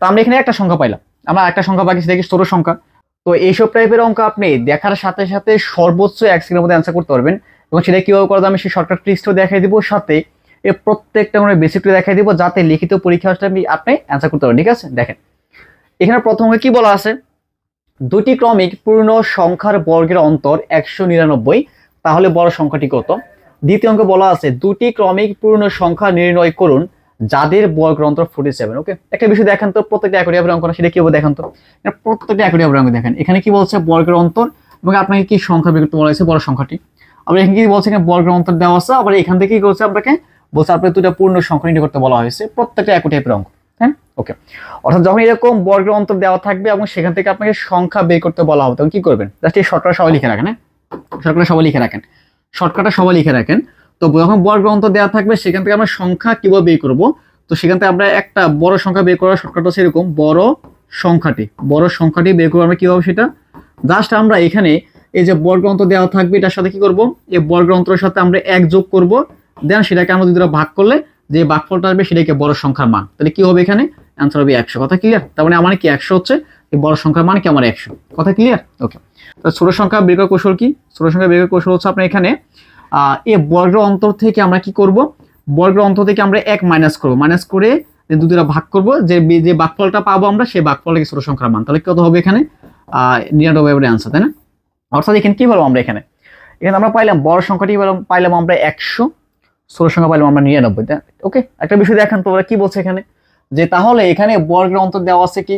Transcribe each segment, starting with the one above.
তো আমরা এখানে একটা সংখ্যা পাইলাম। আমরা একটা সংখ্যা বাকি সেটা কি সংখ্যা। তো এইসব টাইপের অঙ্ক আপনি দেখার সাথে সাথে সর্বোচ্চ এক সেকেন্ডের মধ্যে অ্যান্সার করতে পারবেন এবং সেটা কীভাবে করা আমি সেই শর্টকাট ট্রিক্সটাও দেখাই দিব, সাথে এই প্রত্যেকটা আমরা বেসিকটা দেখাই দিব, যাতে লিখিত পরীক্ষা আসলে আপনি অ্যান্সার করতে পারেন, ঠিক আছে? দেখেন। এখানে প্রথমে কি বলা আছে? দুটি ক্রমিক পূর্ণ সংখ্যার বর্গের অন্তর একশো নিরানব্বই, তাহলে বড় সংখ্যাটি কত? দ্বিতীয় অঙ্ক বলা আছে, দুটি ক্রমিক পূর্ণ সংখ্যা নির্ণয় করুন যাদের বর্গের অন্তর ফোর্টি সেভেন ওকে একটা বিষয় দেখেন তো, প্রত্যেকটা একটি অঙ্ক না সেটা কি দেখেন তো? প্রত্যেকটা একটি অঙ্ক দেখেন। এখানে কি বলছে বর্গের অন্তর এবং আপনাকে কি সংখ্যা বের করতে বলা হয়েছে বড় সংখ্যাটি। আবার এখানে কি বলছে এখানে বর্গের অন্তর দেওয়া আছে, আবার এখান থেকে কি করছে আপনাকে? বলছে আপনাকে দুটা পূর্ণ সংখ্যা নির্ণয় করতে বলা হয়েছে, প্রত্যেকটা টাইপের অঙ্ক হ্যাঁ? ওকে অর্থাৎ যখন এরকম বর্গের অন্তর দেওয়া থাকবে এবং সেখান থেকে আপনাকে সংখ্যা বের করতে বলা হবে, তখন কি করবেন? জাস্ট এই শর্টকাট সবাই লিখে রাখেন হ্যাঁ? শর্টকাট সবাই লিখে রাখেন। শর্টকাটটা সবাই লিখে রাখেন। তো যখন বর্গের অন্তর দেওয়া থাকবে, সেখান থেকে আমরা সংখ্যা কীভাবে বের করব? তো সেখান থেকে আমরা একটা বড় সংখ্যা বের করার শর্টকাট হচ্ছে এরকম, বড় সংখ্যাটি। বড় সংখ্যাটি বের করব আমরা কীভাবে সেটা? জাস্ট আমরা এখানে এই যে বর্গ অন্তর দেওয়া থাকবে, এটার সাথে কি করব? এই বর্গ অন্তরের সাথে আমরা এক যোগ করব। দেন সেটাকে আমরা দুটো ভাগ করলে যে ভাগফলটা আসবে সেটাকে বড় সংখ্যার মান। তাহলে কি হবে এখানে? অ্যান্সার হবে একশো। কথা ক্লিয়ার তার মানে আমার কি একশো হচ্ছে? এই বড় সংখ্যার মান কি আমার একশো? কথা ক্লিয়ার ওকে তো ছোট সংখ্যা বের কৌশল কি? ছোট সংখ্যা বের কৌশল হচ্ছে আপনার এখানে এই বর্গ অন্তর থেকে আমরা কি করব? বর্গ অন্তর থেকে আমরা এক মাইনাস করব। মাইনাস করে দু দুটা ভাগ করব। যে যে ভাগফলটা পাবো আমরা, সেই ভাগফলটাকে ছোট সংখ্যার মান। তাহলে কত হবে এখানে? নিরানব্বই হবে অ্যান্সার তাই না? অর্থাৎ এখানে কি বলব আমরা এখানে? এখানে আমরা পাইলাম, বড় সংখ্যাটি পাইলাম আমরা একশো, ছোট সংখ্যা পাইলাম আমরা নিরানব্বই ওকে, একটা বিষয় দেখেন তোমরা কি বলছে এখানে? যে, তাহলে এখানে বর্গের অন্তর দেওয়া আছে কি?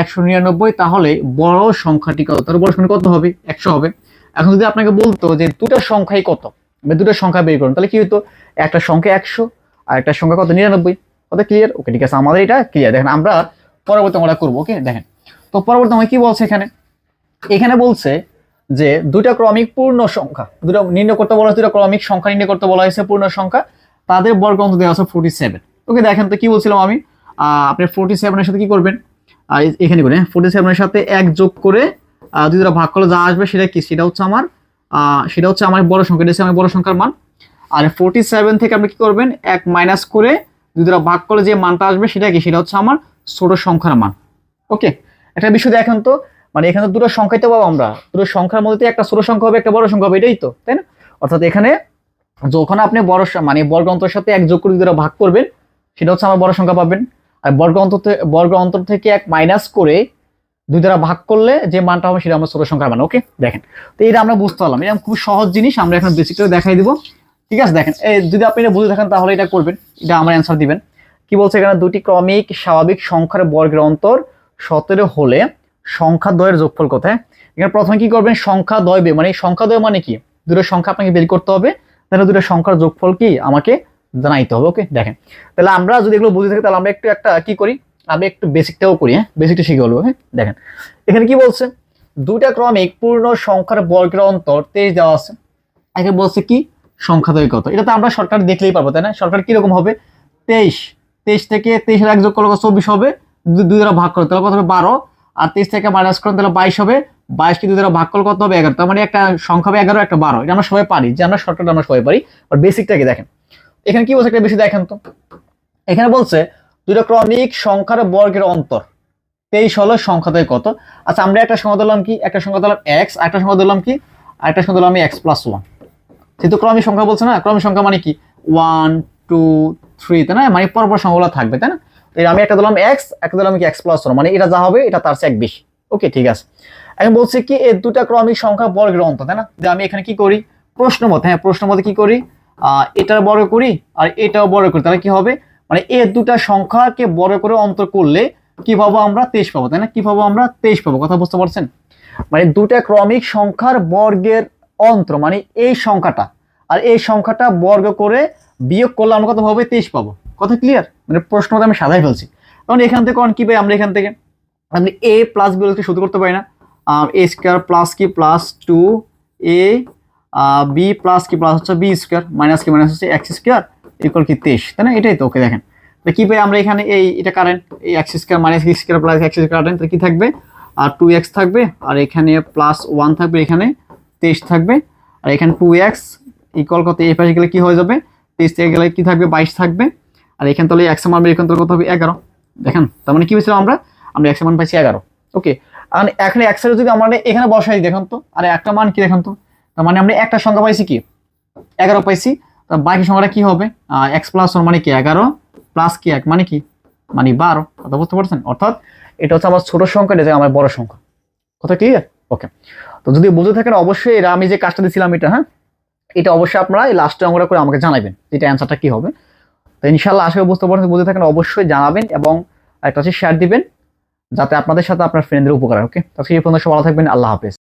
একশো নিরানব্বই, তাহলে বড় সংখ্যাটি কত? তাহলে বড় সংখ্যা কত হবে? একশো হবে। এখন যদি আপনাকে বলতো যে দুটো সংখ্যাই কত? বা দুটো সংখ্যা বের করুন, তাহলে কি হতো একটা সংখ্যা একশো, আর একটা সংখ্যা কত? নিরানব্বই। কত? ক্লিয়ার ওকে ঠিক আছে, আমাদের এটা ক্লিয়ার দেখেন, আমরা পরবর্তী আমরা করব ওকে দেখেন, তো পরবর্তী আমরা কি বলছে এখানে? এখানে বলছে যে দুটা ক্রমিক পূর্ণ সংখ্যা দুটো নির্ণয় করতে বলা হয়েছে দুটো ক্রমিক সংখ্যা নির্ণয় করতে বলা হয়েছে পূর্ণ সংখ্যা, তাদের বর্গ অন্তর দেওয়া আছে ফোর্টি সেভেন ওকে দেখেন তো কি বলছিলাম আমি? আপনি ফোর্টি সেভেনের সাথে কি করবেন? এখানে করে ফোর্টি সেভেনের সাথে এক যোগ করে দুই দুটা ভাগ করলে যা আসবে সেটা কি? সেটা হচ্ছে আমার সেটা হচ্ছে আমার বড় সংখ্যা, এটা হচ্ছে আমার বড় সংখ্যার মান। আর ফোর্টি সেভেন থেকে আপনি কি করবেন? এক মাইনাস করে দুই দুটা ভাগ করলে যে মানটা আসবে সেটা কি? সেটা হচ্ছে আমার ছোট সংখ্যার মান। ওকে একটা বিষয় দেখেন তো মানে এখানে দুটো সংখ্যাই তো পাবো আমরা। দুটো সংখ্যার মধ্যে একটা ছোট সংখ্যা হবে, একটা বড় সংখ্যা হবে, এটাই তো, তাই না? অর্থাৎ এখানে যখন আপনি বড় মানে বর্গ অন্তর সাথে এক যোগ করে দুটো ভাগ করবেন, সেটা হচ্ছে আমার বড় সংখ্যা পাবেন। আর বর্গ অন্তর বর্গ অন্তর থেকে এক মাইনাস করে দুই দ্বারা ভাগ করলে যে মানটা হবে সেটা আমরা ছোট সংখ্যার মান ওকে দেখেন, তো এটা আমরা বুঝতে পারলাম। এটা খুব সহজ জিনিস, আমরা এখন বেসিকটা দেখাই দিব। ঠিক আছে, দেখেন, এই যদি আপনি এটা বুঝে থাকেন তাহলে এটা করবেন, এটা আমার অ্যান্সার দিবেন। কি বলছে এখানে? দুটি ক্রমিক স্বাভাবিক সংখ্যার বর্গের অন্তর সতেরো হলে সংখ্যা দ্বয়ের যোগফল কত হ্যাঁ? এখানে প্রথমে কি করবেন? সংখ্যা দ্বয় বে- মানে সংখ্যা দয় মানে কি? দুটো সংখ্যা আপনাকে বের করতে হবে, তাহলে দুটো সংখ্যার যোগফল কি? আমাকে জানাইতে হবে ওকে দেখেন, তাহলে আমরা যদি এগুলো বুঝে থাকি, তাহলে আমরা একটু একটা কি করি? আমরা একটু বেসিকটাও করি হ্যাঁ? বেসিকটা শিখে বলব হ্যাঁ? দেখেন, এখানে কি বলছে? দুইটা ক্রমিক পূর্ণ সংখ্যার বর্গের অন্তর তেইশ দেওয়া আছে। একে বলছে কি? সংখ্যা দ্বয় কত এটা তো আমরা সরকার দেখলেই পাবো তাই না? সরকার কীরকম হবে? তেইশ। তেইশ থেকে তেইশের এক যোগ করলে চব্বিশ হবে। দুই দ্বারা ভাগ করতে তাহলে কত হবে? বারো। আর তেইশ থেকে মাইনাস করেন তাহলে বাইশ হবে। বাইশকে দুই দ্বারা ভাগ করলে কত হবে? এগারো। তার মানে একটা সংখ্যা হবে এগারো, একটা বারো। এটা আমরা সবাই পারি। যে আমরা শর্টকাট আমরা সবাই পারি। আর বেসিকটাকে দেখেন। এখানে কি বলছে? একটা বেশি দেখেন তো। এখানে বলছে দুটো ক্রমিক সংখ্যার বর্গের অন্তর। তেইশ হলো সংখ্যাতে কত? আচ্ছা আমরা একটা সংখ্যা দিলাম কি? একটা সংখ্যা দিলাম এক্স একটা সংখ্যা দিলাম কি? আর একটা সংখ্যা দিলাম আমি এক্স প্লাস ওয়ান যেহেতু ক্রমিক সংখ্যা বলছে না, ক্রমিক সংখ্যা মানে কি? ওয়ান টু থ্রি তাই না? মানে পরপর সংখ্যাগুলো থাকবে, তাই না? এই আমি একটা দিলাম এক্স একটা দিলাম কি? এক্স প্লাস ওয়ান মানে এটা যা হবে, এটা তার চেয়ে এক বেশি। ওকে, ঠিক আছে। এখন বলছি কি, এই দুটা ক্রমিক সংখ্যা বর্গের অন্তর, তাই না? যে আমি এখানে কি করি? প্রশ্ন মতে হ্যাঁ প্রশ্ন মতে কি করি? এটার বর্গ করি, আর এটাও বর্গ করি, তাহলে কি হবে? মানে এ দুটা সংখ্যাকে বর্গ করে অন্তর করলে কি পাবো আমরা তেইশ পাবো, তাই না? কি পাবো আমরা? তেইশ পাবো, কথা বুঝতে পারছেন? মানে দুটা ক্রমিক সংখ্যার বর্গের অন্তর মানে এই সংখ্যাটা, আর এই সংখ্যাটা বর্গ করে বিয়োগ করলে আমরা কত হবে তেইশ পাবো। কথা ক্লিয়ার মানে প্রশ্নটা আমি সাজাই ফেলছি। তখন এখান থেকে কোন কি পাই আমরা এখান থেকে? আপনি এ প্লাস বি শুরু করতে পারি না। এ স্কোয়ার প্লাস কি plus two A B plus কি প্লাস হচ্ছে বি স্কোয়ার মাইনাস কি মাইনাস হচ্ছে এক্স স্কোয়ার ইকুয়াল কি তেইশ? তাই না? এটাই তো, ওকে দেখেন। তো কি পাই আমরা এখানে এই, এটা কারেন্ট এই X square minus X square plus X square current কি থাকবে? আর টু এক্স থাকবে, আর এখানে প্লাস ওয়ান থাকবে, এখানে তেইশ থাকবে। আর এখানে টু এক্স ইকুয়াল কত, এই পাশে গেলে কি হয়ে যাবে? তেইশ থেকে গেলে কি থাকবে? বাইশ থাকবে। আর এখানে তাহলে এক্স মান এখান থেকে কত হবে? এগারো। দেখেন, তার মানে কি হয়েছিল আমরা? আমরা এর মান পাইছি এগারো। ওকে, আর এখন এর যদি আমরা এখানে বসাই, দেখেন তো, আর একটা মান কি দেখেন তো? তার মানে আমরা একটা সংখ্যা পাইছি কি? এগারো পাইছি। বাকি সংখ্যাটা কি হবে? এক্স প্লাস ওয়ান মানে কি এগারো? প্লাস কি এক মানে কি? মানে বারো। কথা বুঝতে পারছেন? অর্থাৎ এটা হচ্ছে আমার ছোট সংখ্যা, এটা আমার বড় সংখ্যা। কথা ক্লিয়ার ওকে তো যদি বুঝে থাকেন, অবশ্যই এরা আমি যে কাজটা দিয়েছিলাম এটা হ্যাঁ? এটা অবশ্যই আপনারা এই লাস্টে অঙ্কটা করে আমাকে জানাবেন এটা অ্যান্সারটা কি হবে। তো ইনশাল্লাহ আশা করি বুঝতে পারছেন, বুঝে থাকেন, অবশ্যই জানাবেন এবং একটা হচ্ছে শেয়ার দিবেন, যাতে আপনাদের সাথে আপনার ফ্রেন্ডদের উপকার ওকে তো এই পর্যন্ত ভালো থাকবেন, আল্লাহ হাফেজ।